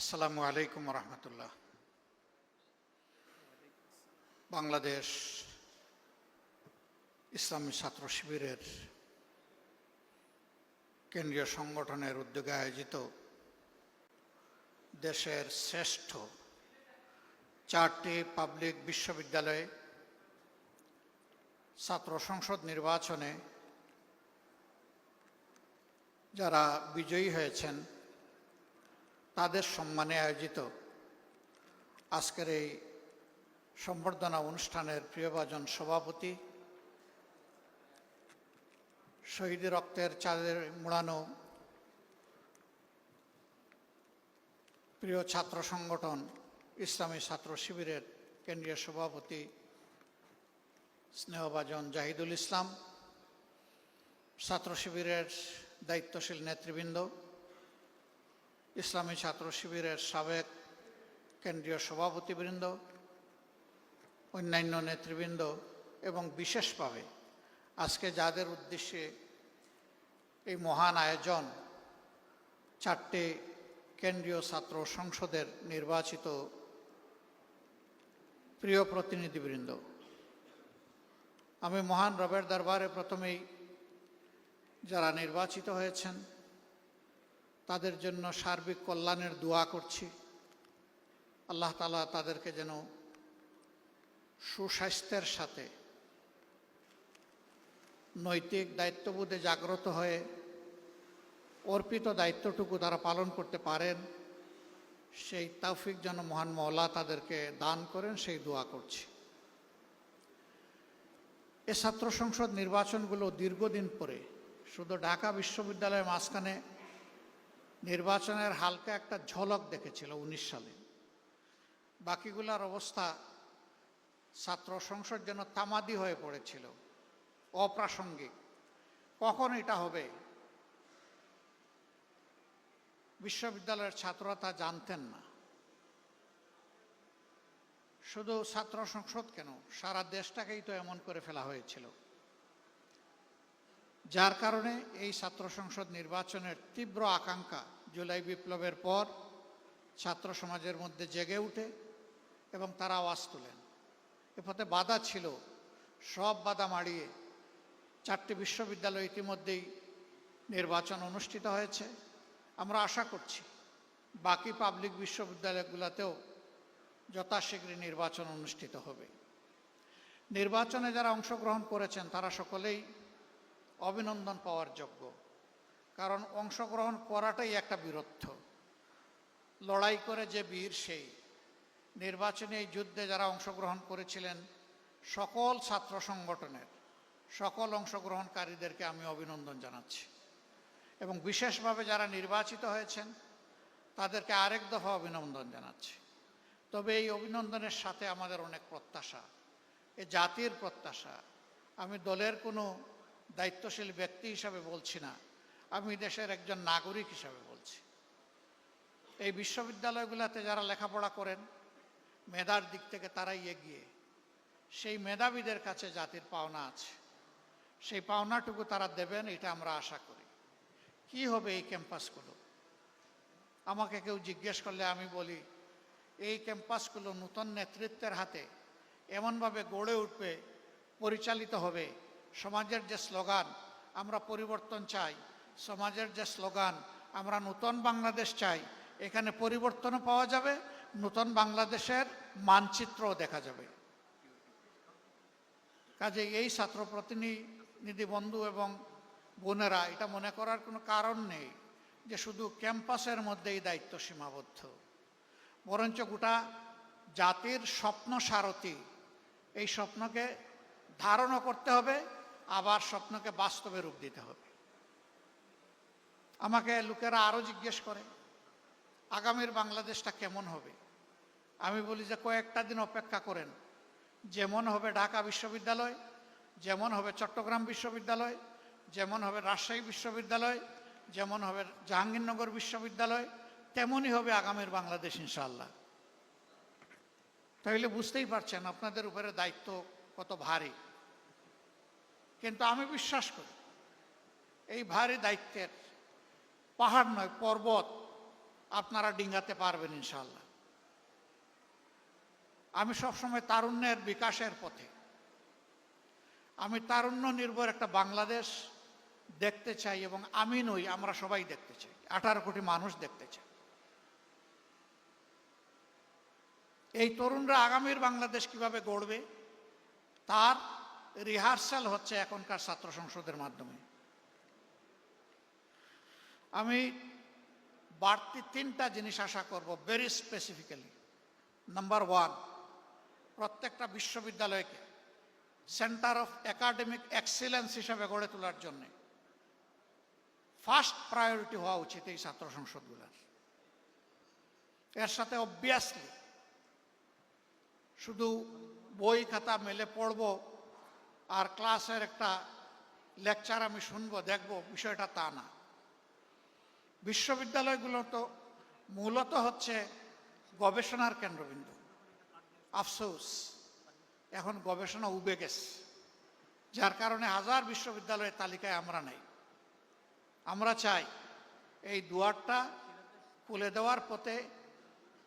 আসসালামু আলাইকুম রহমতুল্লাহ। বাংলাদেশ ইসলামী ছাত্র শিবিরের কেন্দ্রীয় সংগঠনের উদ্যোগে আয়োজিত দেশের শ্রেষ্ঠ চারটি পাবলিক বিশ্ববিদ্যালয়ে ছাত্র সংসদ নির্বাচনে যারা বিজয়ী হয়েছেন তাদের সম্মানে আয়োজিত আজকের এই সম্বর্ধনা অনুষ্ঠানের প্রিয়ভাজন সভাপতি শহীদ রক্তের চাঁদের মোড়ানো প্রিয় ছাত্র সংগঠন ইসলামী ছাত্র শিবিরের কেন্দ্রীয় সভাপতি স্নেহভাজন জাহিদুল ইসলাম, ছাত্র শিবিরের দায়িত্বশীল নেতৃবৃন্দ ইসলামী ছাত্র শিবিরের সাবেক কেন্দ্রীয় সভাপতিবৃন্দ, অন্যান্য নেতৃবৃন্দ এবং বিশেষভাবে আজকে যাদের উদ্দেশ্যে এই মহান আয়োজন চারটে কেন্দ্রীয় ছাত্র সংসদের নির্বাচিত প্রিয় প্রতিনিধিবৃন্দ, আমি মহান রবের দরবারে প্রথমেই যারা নির্বাচিত হয়েছেন তাদের জন্য সার্বিক কল্যাণের দোয়া করছি। আল্লাহ তালা তাদেরকে যেন সুস্বাস্থ্যের সাথে নৈতিক দায়িত্ববোধে জাগ্রত হয়ে অর্পিত দায়িত্বটুকু তারা পালন করতে পারেন, সেই তৌফিক যেন মহান মহল্লা তাদেরকে দান করেন, সেই দোয়া করছি। এ ছাত্র সংসদ নির্বাচনগুলো দীর্ঘদিন পরে, শুধু ঢাকা বিশ্ববিদ্যালয়ের মাঝখানে নির্বাচনের হালকা একটা ঝলক দেখেছিল উনিশ সালে। বাকিগুলার অবস্থা ছাত্র সংসদ যেন তামাদি হয়ে পড়েছিল, অপ্রাসঙ্গিক। কখন এটা হবে? বিশ্ববিদ্যালয়ের ছাত্ররা তা জানতেন না। শুধু ছাত্র সংসদ কেন, সারা দেশটাকেই তো এমন করে ফেলা হয়েছিল। যার কারণে এই ছাত্র সংসদ নির্বাচনের তীব্র আকাঙ্ক্ষা জুলাই বিপ্লবের পর ছাত্র সমাজের মধ্যে জেগে উঠে এবং তারা আওয়াজ তোলেন। এ পথে বাধা ছিল, সব বাধা মাড়িয়ে চারটি বিশ্ববিদ্যালয় ইতিমধ্যেই নির্বাচন অনুষ্ঠিত হয়েছে। আমরা আশা করছি বাকি পাবলিক বিশ্ববিদ্যালয়গুলোতেও যথাশীঘ্রই নির্বাচন অনুষ্ঠিত হবে। নির্বাচনে যারা অংশগ্রহণ করেছেন, তারা সকলেই অভিনন্দন পাওয়ার যোগ্য। কারণ অংশগ্রহণ করাটাই একটা বীরত্ব। লড়াই করে যে বীর সেই। নির্বাচনী এই যুদ্ধে যারা অংশগ্রহণ করেছিলেন, সকল ছাত্র সংগঠনের, সকল অংশগ্রহণকারীদেরকে আমি অভিনন্দন জানাচ্ছি। এবং বিশেষভাবে যারা নির্বাচিত হয়েছেন, তাদেরকে আরেক দফা অভিনন্দন জানাচ্ছি। তবে এই অভিনন্দনের সাথে আমাদের অনেক প্রত্যাশা। এ জাতির প্রত্যাশা। আমি দলের কোনো দায়িত্বশীল ব্যক্তি হিসাবে বলছি না, আমি দেশের একজন নাগরিক হিসাবে বলছি। এই বিশ্ববিদ্যালয়গুলোতে যারা লেখাপড়া করেন, মেধার দিক থেকে তারাই এগিয়ে। সেই মেধাবীদের কাছে জাতির পাওনা আছে। সেই পাওনাটুকু তারা দেবেন, এটা আমরা আশা করি। কি হবে এই ক্যাম্পাসগুলো? আমাকে কেউ জিজ্ঞেস করলে আমি বলি, এই ক্যাম্পাসগুলো নূতন নেতৃত্বের হাতে এমনভাবে গড়ে উঠবে, পরিচালিত হবে সমাজের যে স্লোগান, আমরা পরিবর্তন চাই। সমাজের যে স্লোগান, আমরা নূতন বাংলাদেশ চাই। এখানে পরিবর্তনও পাওয়া যাবে, নূতন বাংলাদেশের মানচিত্রও দেখা যাবে। কাজে এই ছাত্র প্রতিনিধি বন্ধু এবং বোনেরা, এটা মনে করার কোনো কারণ নেই যে শুধু ক্যাম্পাসের মধ্যেই দায়িত্ব সীমাবদ্ধ। বরঞ্চ গোটা জাতির স্বপ্ন সারথী। এই স্বপ্নকে ধারণও করতে হবে আবার স্বপ্নকে বাস্তবে রূপ দিতে হবে। আমাকে লোকেরা আরও জিজ্ঞেস করে, আগামীর বাংলাদেশটা কেমন হবে? আমি বলি যে, কয়েকটা দিন অপেক্ষা করেন। যেমন হবে ঢাকা বিশ্ববিদ্যালয়, যেমন হবে চট্টগ্রাম বিশ্ববিদ্যালয়, যেমন হবে রাজশাহী বিশ্ববিদ্যালয়, যেমন হবে জাহাঙ্গীরনগর বিশ্ববিদ্যালয়, তেমনই হবে আগামীর বাংলাদেশ ইনশাল্লাহ তাহলে বুঝতেই পারছেন আপনাদের উপরে দায়িত্ব কত ভারী। কিন্তু আমি বিশ্বাস করি, এই ভারী দায়িত্বের পাহাড় নয়, পর্বত আপনারা ডিঙ্গাতে পারবেন ইনশাল্লাহ আমি সবসময় তারুণ্যের বিকাশের পথে। আমি তারুণ্য নির্ভর একটা বাংলাদেশ দেখতে চাই এবং আমি নই, আমরা সবাই দেখতে চাই। আঠারো কোটি মানুষ দেখতে চাই। এই তরুণরা আগামীর বাংলাদেশ কীভাবে গড়বে, তার রিহার্সাল হচ্ছে এখনকার ছাত্র সংসদের মাধ্যমে। আমি বাড়তি তিনটা জিনিস আশা করব ভেরি স্পেসিফিক্যালি নাম্বার ওয়ান প্রত্যেকটা বিশ্ববিদ্যালয়কে সেন্টার অফ একাডেমিক এক্সিলেন্স হিসাবে গড়ে তোলার জন্যে ফার্স্ট প্রায়োরিটি হওয়া উচিত এই ছাত্র সংসদগুলোর। এর সাথে অবভিয়াসলি শুধু বই খাতা মেলে পড়ব আর ক্লাসের একটা লেকচার আমি শুনব, দেখব, বিষয়টা তা না। বিশ্ববিদ্যালয়গুলো তো মূলত হচ্ছে গবেষণার কেন্দ্রবিন্দু। আফসোস, এখন গবেষণা উবে গেছে। যার কারণে হাজার বিশ্ববিদ্যালয়ের তালিকায় আমরা নেই। আমরা চাই এই দুয়ারটা খুলে দেওয়ার পথে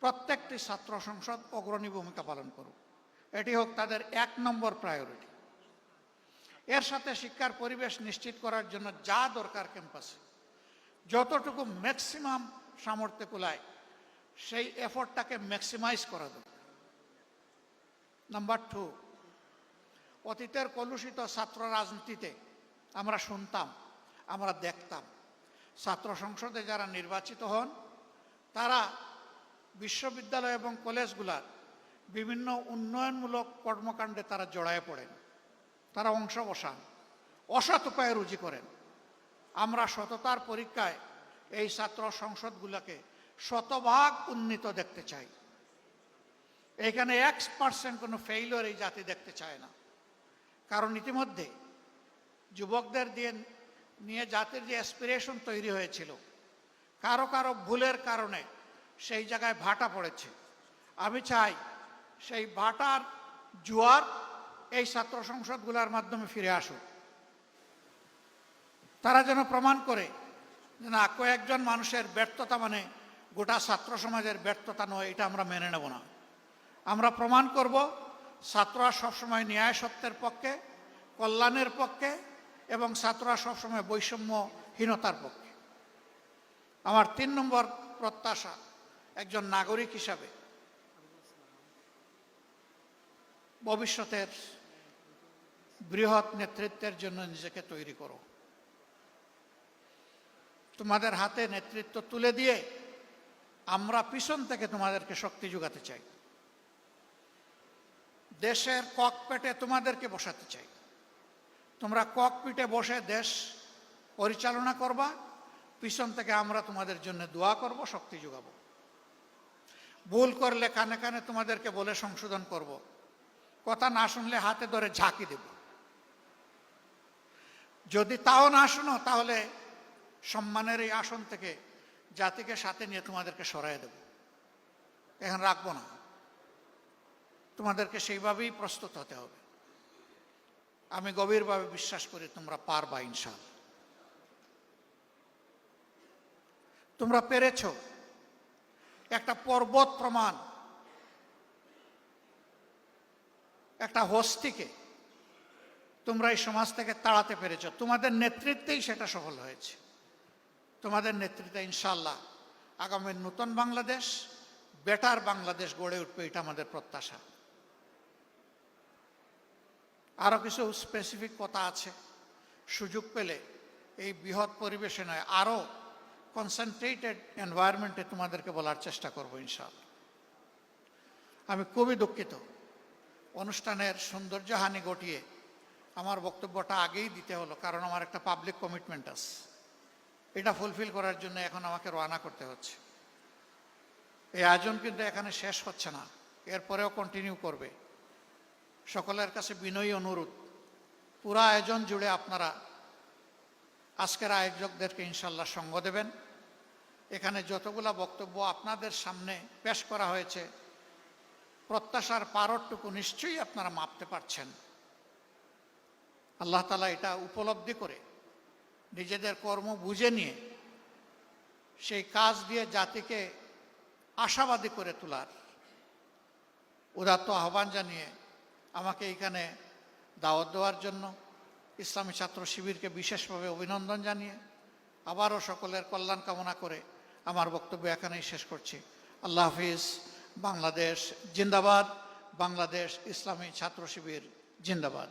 প্রত্যেকটি ছাত্র সংসদ অগ্রণী ভূমিকা পালন করুক। এটি হোক তাদের এক নম্বর প্রায়োরিটি এর সাথে শিক্ষার পরিবেশ নিশ্চিত করার জন্য যা দরকার ক্যাম্পাসে যতটুকু ম্যাক্সিমাম সামর্থ্য কুলায়, সেই এফোর্টটাকে ম্যাক্সিমাইজ করা দরকার। নাম্বার টু অতীতের কলুষিত ছাত্র রাজনীতিতে আমরা শুনতাম, আমরা দেখতাম, ছাত্র সংসদে যারা নির্বাচিত হন, তারা বিশ্ববিদ্যালয় এবং কলেজগুলার বিভিন্ন উন্নয়নমূলক কর্মকাণ্ডে তারা জড়ায় পড়েন। তারা অংশ বসান অসৎ উপায়ে রুজি করেন। আমরা সততার পরীক্ষায় এই ছাত্র সংসদগুলোকে শতভাগ উন্নীত দেখতে চাই। এখানে এক্স পার্সেন্ট কোনো ফেইলর এই জাতি দেখতে চায় না। কারণ ইতিমধ্যে যুবকদের দিয়ে নিয়ে জাতির যে অ্যাসপিরেশন তৈরি হয়েছিল, কারও কারও ভুলের কারণে সেই জায়গায় ভাটা পড়েছে। আমি চাই সেই ভাটার জোয়ার এই ছাত্র সংসদগুলোর মাধ্যমে ফিরে আসুক। তারা যেন প্রমাণ করে যে না, কয়েকজন মানুষের ব্যর্থতা মানে গোটা ছাত্র সমাজের ব্যর্থতা নয়, এটা আমরা মেনে নেব না। আমরা প্রমাণ করব ছাত্ররা সবসময় ন্যায় সত্যের পক্ষে, কল্যাণের পক্ষে এবং ছাত্ররা সবসময় বৈষম্যহীনতার পক্ষে। আমার তিন নম্বর প্রত্যাশা, একজন নাগরিক হিসাবে ভবিষ্যতের বৃহৎ নেতৃত্বের জন্য নিজেকে তৈরি করো। তোমাদের হাতে নেতৃত্ব তুলে দিয়ে আমরা পিছন থেকে তোমাদেরকে শক্তি যোগাতে চাই। দেশের ককপেটে তোমাদেরকে বসাতে চাই। তোমরা ককপিটে বসে দেশ পরিচালনা করবা, পিছন থেকে আমরা তোমাদের জন্য দোয়া করব, শক্তি যোগাবো। ভুল করলে কানে কানে তোমাদেরকে বলে সংশোধন করব। কথা না শুনলে হাতে ধরে ঝাঁকি দেব। যদি তাও না শুনো, তাহলে সম্মানের এই আসন থেকে জাতিকে সাথে নিয়ে তোমাদেরকে সরাই দেব। এখন রাখব না। তোমাদেরকে সেইভাবেই প্রস্তুত হতে হবে। আমি গভীরভাবে বিশ্বাস করি তোমরা পারবা ইনশাল তোমরা পেরেছ একটা পর্বত প্রমাণ, একটা হস্তিকে তোমরা এই সমাজ থেকে তাড়াতে পেরেছ। তোমাদের নেতৃত্বেই সেটা সফল হয়েছে। তোমাদের নেতৃত্বে ইনশাল্লাহ আগামী নতুন বাংলাদেশ, বেটার বাংলাদেশ গড়ে উঠবে এটা আমাদের প্রত্যাশা। আরও কিছু স্পেসিফিক কথা আছে। সুযোগ পেলে এই বৃহৎ পরিবেশে নয় আরও কনসেন্ট্রেটেড এনভায়রনমেন্টে তোমাদেরকে বলার চেষ্টা করব ইনশাল আমি খুবই দুঃখিত। অনুষ্ঠানের সৌন্দর্যহানি ঘটিয়ে আমার বক্তব্যটা আগেই দিতে হলো, কারণ আমার একটা পাবলিক কমিটমেন্ট আছে। এটা ফুলফিল করার জন্য এখন আমাকে রওনা করতে হচ্ছে। এই আয়োজন কিন্তু এখানে শেষ হচ্ছে না, এরপরেও কন্টিনিউ করবে। সকলের কাছে বিনয়ী অনুরোধ, পুরা আয়োজন জুড়ে আপনারা আজকের আয়োজকদেরকে ইনশাল্লাহ সঙ্গ দেবেন। এখানে যতগুলা বক্তব্য আপনাদের সামনে পেশ করা হয়েছে, প্রত্যাশার পারটুকু নিশ্চয়ই আপনারা মাপতে পারছেন। আল্লাহ তালা এটা উপলব্ধি করে, নিজেদের কর্ম বুঝে নিয়ে সেই কাজ দিয়ে জাতিকে আশাবাদী করে তোলার। উদাত্ত আহ্বান জানিয়ে আমাকে এখানে দাওয়াত দেওয়ার জন্য, ইসলামী ছাত্র শিবিরকে বিশেষভাবে অভিনন্দন জানিয়ে আবারও সকলের কল্যাণ কামনা করে আমার বক্তব্য এখানেই শেষ করছি। আল্লাহ হাফিজ, বাংলাদেশ জিন্দাবাদ, বাংলাদেশ ইসলামী ছাত্র শিবির জিন্দাবাদ।